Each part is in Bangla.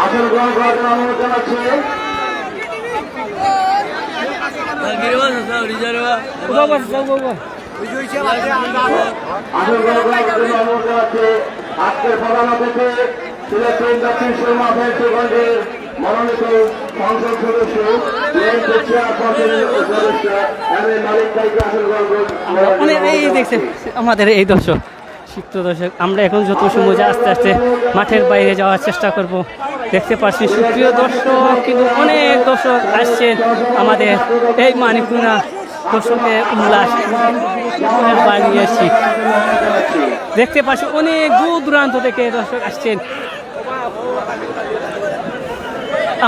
আসন গ্রহণ করার জন্য অনুরোধ জানাচ্ছি আজকের প্রধান অতিথি মনোনীত সংসদ সদস্য আমাদের এই দর্শক। সিক্ত দর্শক আমরা এখন যত সময় আস্তে আস্তে মাঠের বাইরে যাওয়ার চেষ্টা করব। দেখতে পাচ্ছি সুপ্রিয় দর্শক, কিন্তু অনেক দর্শক আসছেন আমাদের এই মানিকুনা দর্শকের উল্লাস বানিয়েছি দেখতে পাচ্ছি অনেক দূর দূরান্ত থেকে দর্শক আসছেন।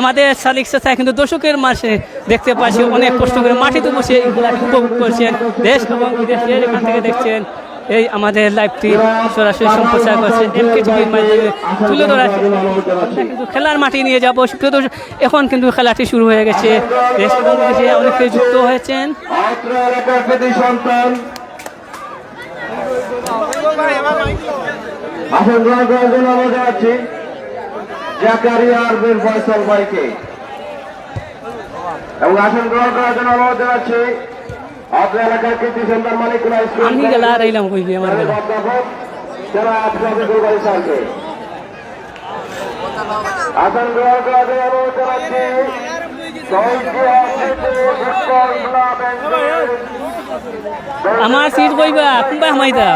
আমাদের শালিক চাচা কিন্তু দর্শকের মাসে দেখতে পাচ্ছি অনেক কষ্ট করে মাটিতে বসে উপভোগ করছেন। দেশ এবং বিদেশের এখান থেকে দেখছেন এই আমাদের লাইভটি সরাসরি সম্প্রচার করছে। তুলে ধরা কিন্তু খেলার মাঠে নিয়ে যাব। দর্শক, এখন কিন্তু খেলাটি শুরু হয়ে গেছে। অনেকে যুক্ত হয়েছেন। এবং আসন গ্রহণ করার জন্য অনুরোধ জানাচ্ছি আমি গেলা আর এলাম কইবি আমার গেলা? যারা আপনাদের আসন গ্রহণ অনুরোধ জানাচ্ছি। আমার সিট কইবা কোনবা হামাইতা?